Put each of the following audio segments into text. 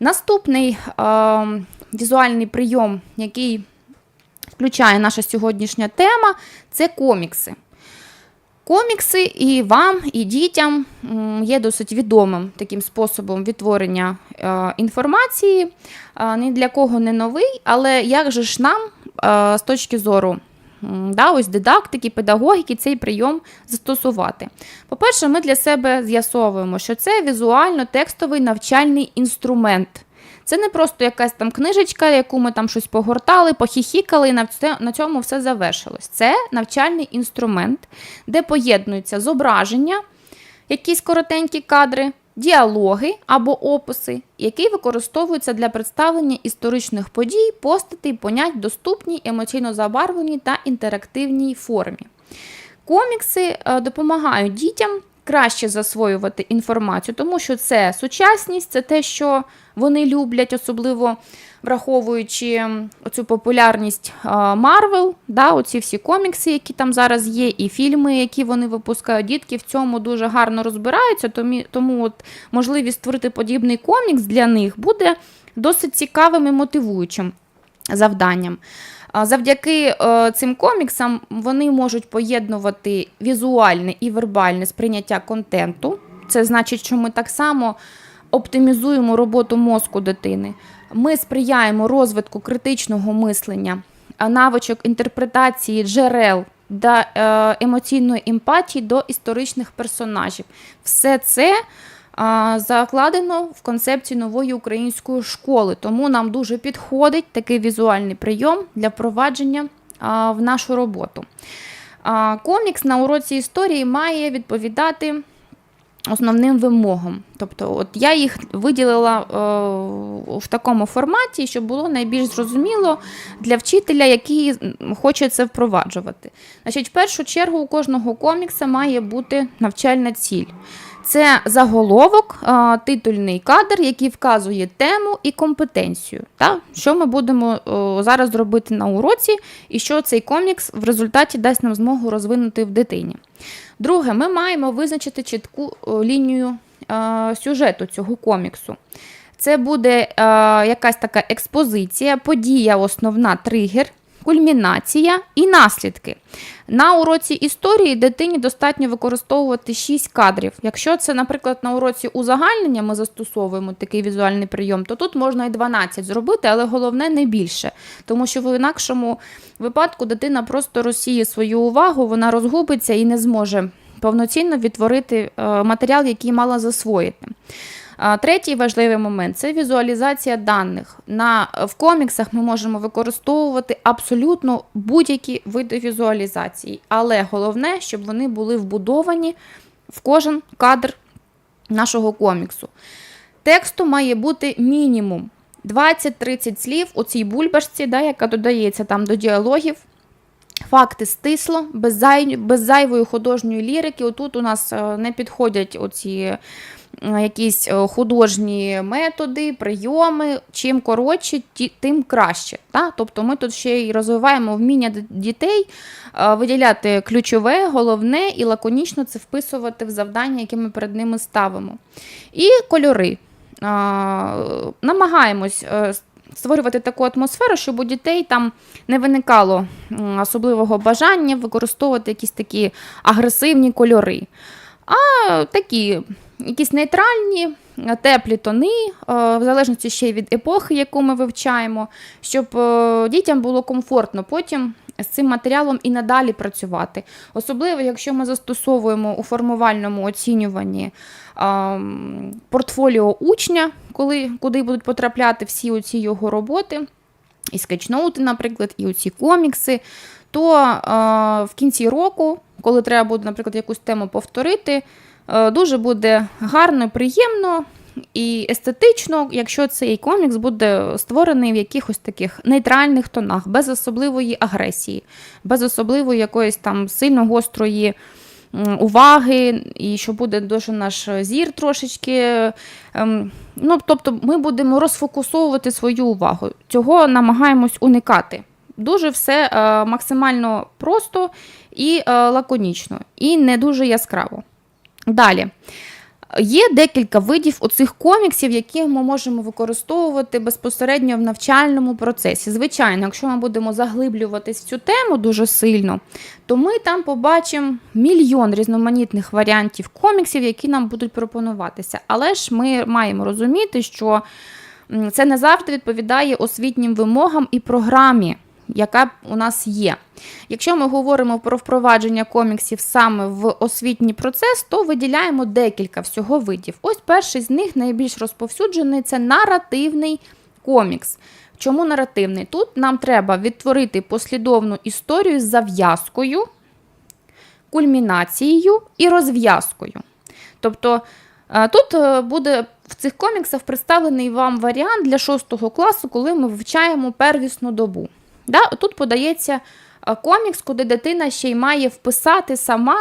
Наступний е, візуальний прийом, який включає наша сьогоднішня тема, це комікси. Комікси і вам, і дітям є досить відомим таким способом відтворення е, інформації. Е, ні для кого не новий, але як же ж нам е, з точки зору да, ось дидактики, педагогіки цей прийом застосувати? По-перше, ми для себе з'ясовуємо, що це візуально-текстовий навчальний інструмент. Це не просто якась там книжечка, яку ми там щось погортали, похіхікали, і на цьому все завершилось. Це навчальний інструмент, де поєднуються зображення, якісь коротенькі кадри, діалоги або описи, які використовуються для представлення історичних подій, постатей, понять доступній, емоційно забарвленій та інтерактивній формі. Комікси е, допомагають дітям краще засвоювати інформацію, тому що це сучасність, це те, що вони люблять, особливо враховуючи оцю популярність Марвел, да, оці всі комікси, які там зараз є, і фільми, які вони випускають. Дітки в цьому дуже гарно розбираються, тому, тому от можливість створити подібний комікс для них буде досить цікавим і мотивуючим завданням. Завдяки е, цим коміксам вони можуть поєднувати візуальне і вербальне сприйняття контенту. Це значить, що ми так само оптимізуємо роботу мозку дитини. Ми сприяємо розвитку критичного мислення, навичок інтерпретації джерел та е, емоційної емпатії до історичних персонажів. Все це закладено в концепції нової української школи, тому нам дуже підходить такий візуальний прийом для впровадження в нашу роботу. Комікс на уроці історії має відповідати основним вимогам. Тобто, от я їх виділила е, в такому форматі, щоб було найбільш зрозуміло для вчителя, який хоче це впроваджувати. Значить, в першу чергу у кожного комікса має бути навчальна ціль. Це заголовок, титульний кадр, який вказує тему і компетенцію. Та? Що ми будемо зараз робити на уроці, і що цей комікс в результаті дасть нам змогу розвинути в дитині. Друге, ми маємо визначити чітку лінію сюжету цього коміксу. Це буде якась така експозиція, подія, основна тригер, кульмінація і наслідки. На уроці історії дитині достатньо використовувати 6 кадрів. Якщо це, наприклад, на уроці узагальнення ми застосовуємо такий візуальний прийом, то тут можна і 12 зробити, але головне не більше. Тому що в інакшому випадку дитина просто розсіє свою увагу, вона розгубиться і не зможе повноцінно відтворити е, матеріал, який мала засвоїти. Третій важливий момент це візуалізація даних. На, в коміксах ми можемо використовувати абсолютно будь-які види візуалізації, але головне, щоб вони були вбудовані в кожен кадр нашого коміксу. Тексту має бути мінімум 20-30 слів у цій бульбашці, да, яка додається там до діалогів. Факти стисло, без, зай... без зайвої художньої лірики. Отут у нас е, не підходять оці якісь е, художні методи, прийоми. Чим коротше, тим краще. Та? Тобто ми тут ще й розвиваємо вміння дітей е, виділяти ключове, головне і лаконічно це вписувати в завдання, які ми перед ними ставимо. І кольори. Намагаємось е, створювати таку атмосферу, щоб у дітей там не виникало особливого бажання використовувати якісь такі агресивні кольори. А такі якісь нейтральні, е, теплі тони, е, в залежності ще й від епохи, яку ми вивчаємо, щоб е, дітям було комфортно потім з цим матеріалом і надалі працювати. Особливо, якщо ми застосовуємо у формувальному оцінюванні ем, портфоліо учня, коли, куди будуть потрапляти всі оці його роботи, і скетчноути, наприклад, і оці комікси, то в кінці року, коли треба буде, наприклад, якусь тему повторити, дуже буде гарно, приємно і естетично, якщо цей комікс буде створений в якихось таких нейтральних тонах, без особливої агресії, без особливої якоїсь там сильно гострої уваги, і що буде дуже наш зір трошечки. ем, Ну, тобто ми будемо розфокусовувати свою увагу. Цього намагаємось уникати. Дуже все е, максимально просто і е, лаконічно, і не дуже яскраво. Далі. Є декілька видів оцих коміксів, які ми можемо використовувати безпосередньо в навчальному процесі. Звичайно, якщо ми будемо заглиблюватись в цю тему дуже сильно, то ми там побачимо мільйон різноманітних варіантів коміксів, які нам будуть пропонуватися. Але ж ми маємо розуміти, що це не завжди відповідає освітнім вимогам і програмі, яка у нас є. Якщо ми говоримо про впровадження коміксів саме в освітній процес, то виділяємо декілька всього видів. Ось перший з них найбільш розповсюджений це наративний комікс. Чому наративний? Тут нам треба відтворити послідовну історію з зав'язкою, кульмінацією і розв'язкою. Тобто е, тут е, буде в цих коміксах представлений вам варіант для 6 класу, коли ми вивчаємо первісну добу. Да? Тут подається е, комікс, куди дитина ще й має вписати сама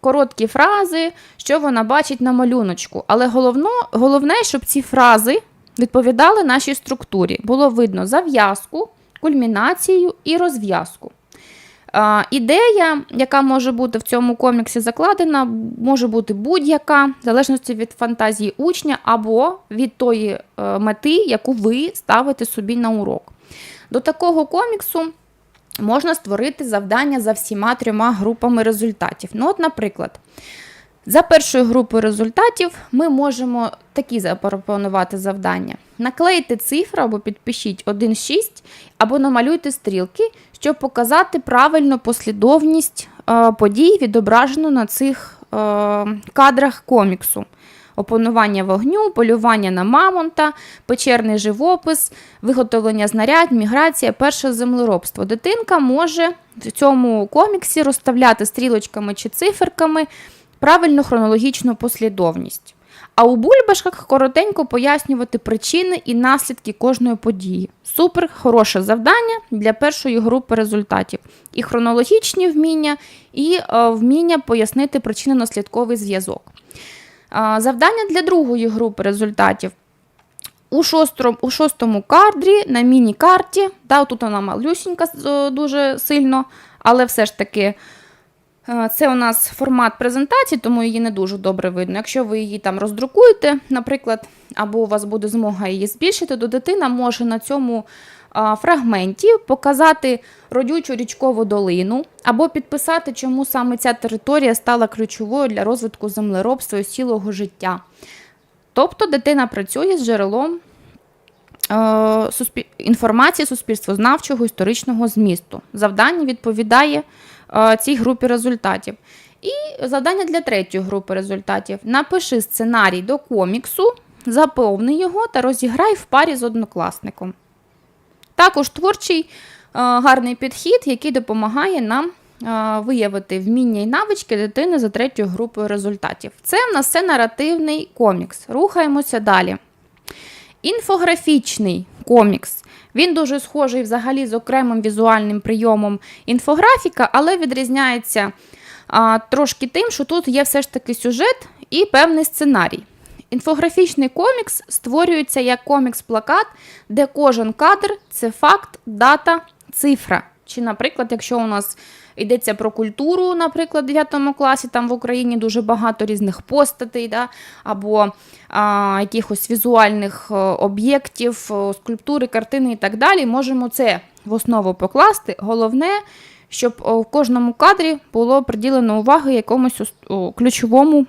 короткі фрази, що вона бачить на малюночку. Але головно, головне, щоб ці фрази відповідали нашій структурі. Було видно зав'язку, кульмінацію і розв'язку. А, ідея, яка може бути в цьому коміксі закладена, може бути будь-яка, в залежності від фантазії учня або від тої е, мети, яку ви ставите собі на урок. До такого коміксу можна створити завдання за всіма трьома групами результатів. Ну, от, наприклад, за першою групою результатів ми можемо такі запропонувати завдання: наклейте цифри або підпишіть 1,6, або намалюйте стрілки, щоб показати правильну послідовність е, подій, відображену на цих е, кадрах коміксу. Опанування вогню, полювання на мамонта, печерний живопис, виготовлення знарядь, міграція, перше землеробство. Дитинка може в цьому коміксі розставляти стрілочками чи циферками правильну хронологічну послідовність. А у бульбашках коротенько пояснювати причини і наслідки кожної події. Супер хороше завдання для першої групи результатів. І хронологічні вміння, і е, вміння пояснити причинно-наслідковий зв'язок. Завдання для другої групи результатів. У шостому, у шостому кадрі на міні-карті, да, тут вона малюсінька дуже сильно, але все ж таки Е, Це у нас формат презентації, тому її не дуже добре видно. Якщо ви її там роздрукуєте, наприклад, або у вас буде змога її збільшити, то дитина може на цьому а, фрагменті показати родючу річкову долину, або підписати, чому саме ця територія стала ключовою для розвитку землеробства і цілого життя. Тобто дитина працює з джерелом е, інформації суспільствознавчого історичного змісту. Завдання відповідає е, цій групі результатів. І завдання для третьої групи результатів: напиши сценарій до коміксу, заповни його та розіграй в парі з однокласником. Також творчий е, гарний підхід, який допомагає нам е, виявити вміння і навички дитини за третьою групою результатів. Це в нас все наративний комікс. Рухаємося далі. Інфографічний комікс. Він дуже схожий взагалі з окремим візуальним прийомом інфографіка, але відрізняється а, трошки тим, що тут є все ж таки сюжет і певний сценарій. Інфографічний комікс створюється як комікс-плакат, де кожен кадр це факт, дата, цифра. Чи, наприклад, якщо у нас йдеться про культуру, наприклад, в 9 класі, там в Україні дуже багато різних постатей, да, або а, якихось візуальних е, об'єктів, е, скульптури, картини і так далі, можемо це в основу покласти. Головне, щоб в кожному кадрі було приділено уваги якомусь ключовому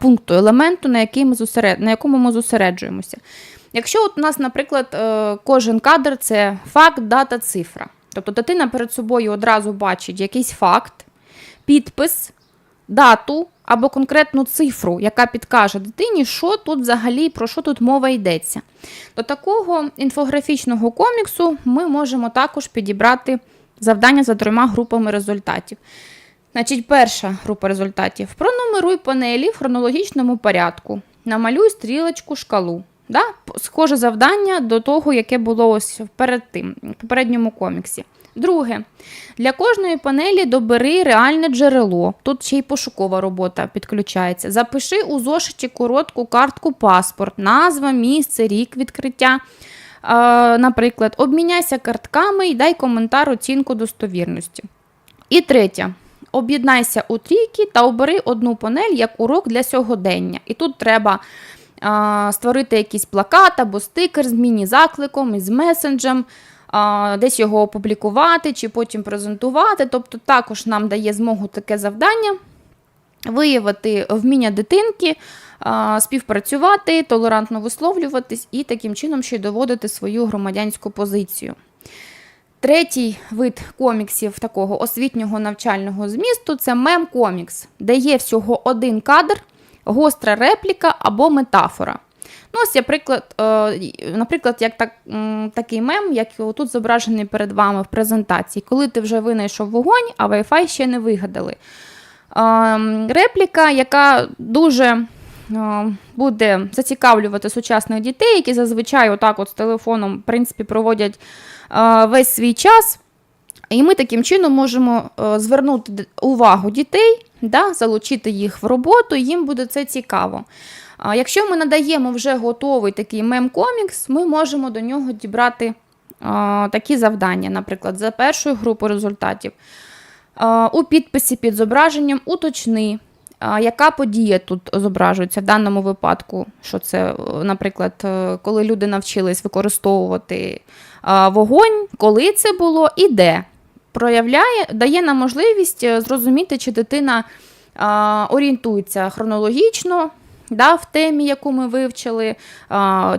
пункту, елементу, на, який ми зосеред... на якому ми зосереджуємося. Якщо от у нас, наприклад, е, кожен кадр це факт, дата, цифра. Тобто дитина перед собою одразу бачить якийсь факт, підпис, дату або конкретну цифру, яка підкаже дитині, що тут взагалі, про що тут мова йдеться. До такого інфографічного коміксу ми можемо також підібрати завдання за трьома групами результатів. Значить, перша група результатів. Пронумеруй панелі в хронологічному порядку. Намалюй стрілочку шкалу. Да? Схоже завдання до того, яке було ось перед тим, в попередньому коміксі. Друге, для кожної панелі добери реальне джерело. Тут ще й пошукова робота підключається. Запиши у зошиті коротку картку паспорт, назва, місце, рік відкриття. Наприклад, обміняйся картками і дай коментар оцінку достовірності. І третє. Об'єднайся у трійки та обери одну панель як урок для сьогодення. І тут треба а, створити якийсь плакат або стикер з міні-закликом, із месенджем, а, десь його опублікувати чи потім презентувати. Тобто також нам дає змогу таке завдання виявити вміння дитинки, співпрацювати, толерантно висловлюватись і таким чином ще й доводити свою громадянську позицію. Третій вид коміксів такого освітнього навчального змісту це мем-комікс, де є всього один кадр, гостра репліка або метафора. Ну, ось, я приклад, е, наприклад, як так, такий мем, як тут зображений перед вами в презентації, коли ти вже винайшов вогонь, а Wi-Fi ще не вигадали. Е, Репліка, яка дуже буде зацікавлювати сучасних дітей, які зазвичай отак от з телефоном в принципі, проводять е, весь свій час. І ми таким чином можемо е, звернути увагу дітей, да, залучити їх в роботу, їм буде це цікаво. Якщо ми надаємо вже готовий такий мем-комікс, ми можемо до нього дібрати такі завдання, наприклад, за першою групою результатів. У підписі під зображенням уточни, яка подія тут зображується в даному випадку, що це, е, наприклад, е, коли люди навчились використовувати вогонь, коли це було і де. Проявляє, дає нам можливість е, зрозуміти, чи дитина орієнтується хронологічно да, в темі, яку ми вивчили,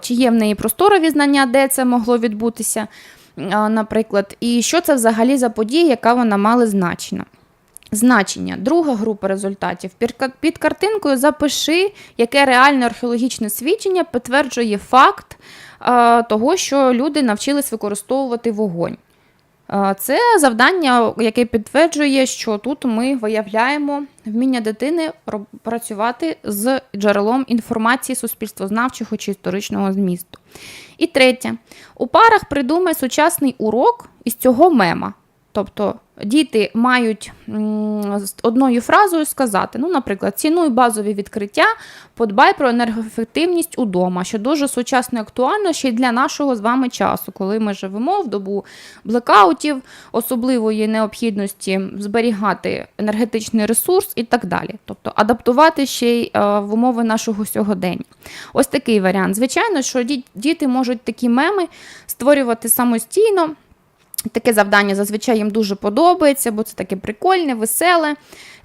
чи є в неї просторові знання, де це могло відбутися, наприклад, і що це взагалі за подія, яка вона мала значення. Значення. Друга група результатів. Під картинкою запиши, яке реальне археологічне свідчення підтверджує факт а, того, що люди навчились використовувати вогонь. А, Це завдання, яке підтверджує, що тут ми виявляємо вміння дитини працювати з джерелом інформації суспільствознавчого чи історичного змісту. І третє. У парах придумай сучасний урок із цього мема. Тобто діти мають одною фразою сказати: ну, наприклад, цінуй базові відкриття, подбай про енергоефективність удома, що дуже сучасно і актуально ще й для нашого з вами часу, коли ми живемо в добу блекаутів, особливої необхідності зберігати енергетичний ресурс і так далі. Тобто адаптувати ще й е, в умови нашого сьогодення. Ось такий варіант. Звичайно, що діти можуть такі меми створювати самостійно. Таке завдання зазвичай їм дуже подобається, бо це таке прикольне, веселе,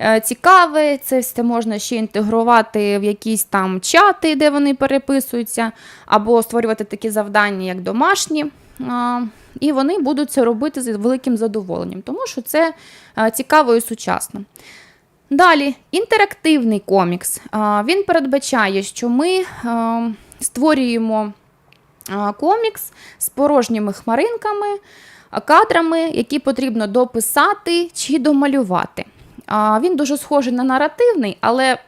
е, цікаве. Це все можна ще інтегрувати в якісь там чати, де вони переписуються, або створювати такі завдання, як домашні. І вони будуть це робити з великим задоволенням, тому що це е, цікаво і сучасно. Далі, інтерактивний комікс. Він передбачає, що ми е, створюємо комікс з порожніми хмаринками, кадрами, які потрібно дописати чи домалювати. Він дуже схожий на наративний, але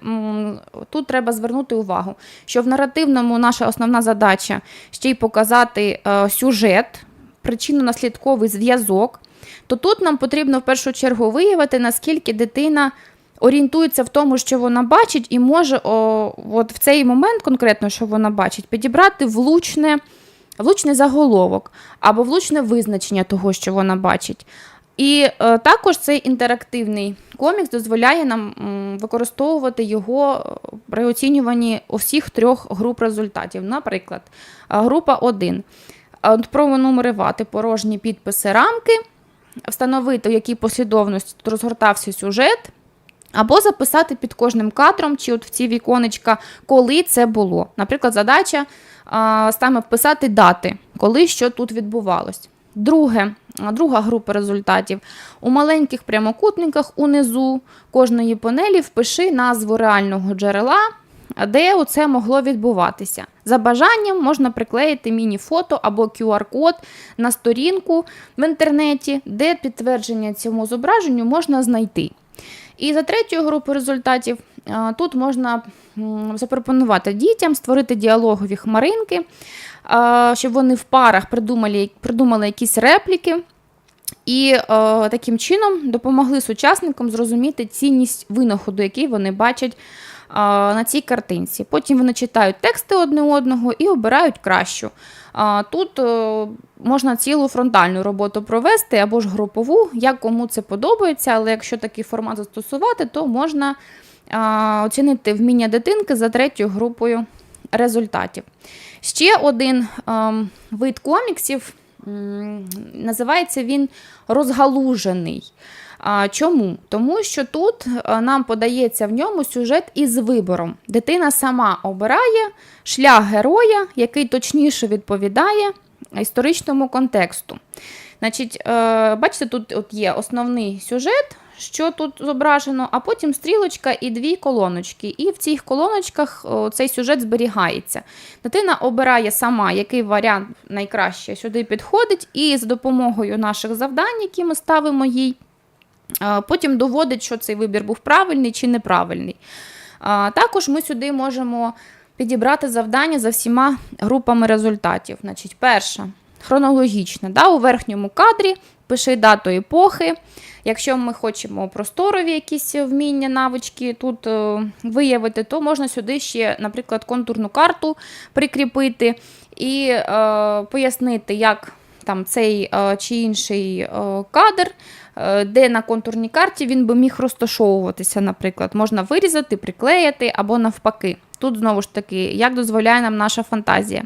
тут треба звернути увагу, що в наративному наша основна задача ще й показати е, сюжет, причинно-наслідковий зв'язок, то тут нам потрібно в першу чергу виявити, наскільки дитина орієнтується в тому, що вона бачить, і може о, от в цей момент конкретно, що вона бачить, підібрати влучне, влучний заголовок або влучне визначення того, що вона бачить. І е, також цей інтерактивний комікс дозволяє нам м, використовувати його е, при оцінюванні усіх трьох груп результатів. Наприклад, е, група 1. Е, Пронумерувати порожні підписи рамки, встановити, в якій послідовності розгортався сюжет, або записати під кожним кадром, чи от в ці віконечка, коли це було. Наприклад, задача а, саме вписати дати, коли що тут відбувалось. Друге, друга група результатів. У маленьких прямокутниках унизу кожної панелі впиши назву реального джерела, де оце могло відбуватися. За бажанням можна приклеїти міні-фото або QR-код на сторінку в інтернеті, де підтвердження цьому зображенню можна знайти. І за третьою групою результатів тут можна запропонувати дітям створити діалогові хмаринки, щоб вони в парах придумали, придумали якісь репліки. І е, таким чином допомогли сучасникам зрозуміти цінність винаходу, який вони бачать на цій картинці. Потім вони читають тексти одне одного і обирають кращу. Тут е, можна цілу фронтальну роботу провести або ж групову, як кому це подобається, але якщо такий формат застосувати, то можна оцінити вміння дитинки за третьою групою результатів. Ще один ем, вид коміксів, називається він розгалужений. Чому? Тому що тут е, нам подається в ньому сюжет із вибором. Дитина сама обирає шлях героя, який точніше відповідає історичному контексту. Значить, е, бачите, тут от є основний сюжет, що тут зображено, а потім стрілочка і дві колоночки. І в цих колоночках цей сюжет зберігається. Дитина обирає сама, який варіант найкраще сюди підходить, і за допомогою наших завдань, які ми ставимо їй, е, потім доводить, що цей вибір був правильний чи неправильний. Також ми сюди можемо підібрати завдання за всіма групами результатів. Значить, перша хронологічна. Да, у верхньому кадрі пиши дату епохи. Якщо ми хочемо просторові якісь вміння, навички тут е, виявити, то можна сюди ще, наприклад, контурну карту прикріпити і е, пояснити, як там цей е, чи інший е, кадр, е, де на контурній карті він би міг розташовуватися, наприклад, можна вирізати, приклеїти або навпаки. Тут знову ж таки, як дозволяє нам наша фантазія.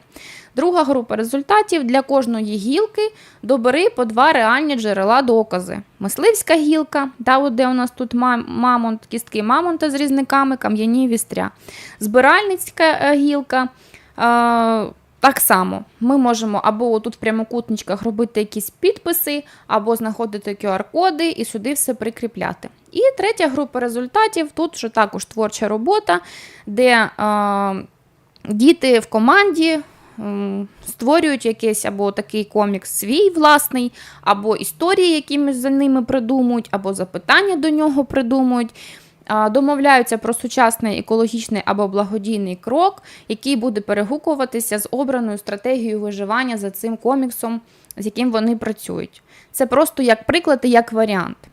Друга група результатів для кожної гілки добери по два реальні джерела докази. Мисливська гілка, та де у нас тут мамонт, кістки мамонта з різниками, кам'яні вістря. Збиральницька гілка. Так само ми можемо або тут в прямокутничках робити якісь підписи, або знаходити QR-коди і сюди все прикріпляти. І третя група результатів тут вже також творча робота, де е, діти в команді створюють якийсь або такий комікс свій власний, або історії, які за ними придумують, або запитання до нього придумують. Домовляються про сучасний екологічний або благодійний крок, який буде перегукуватися з обраною стратегією виживання за цим коміксом, з яким вони працюють. Це просто як приклад і як варіант.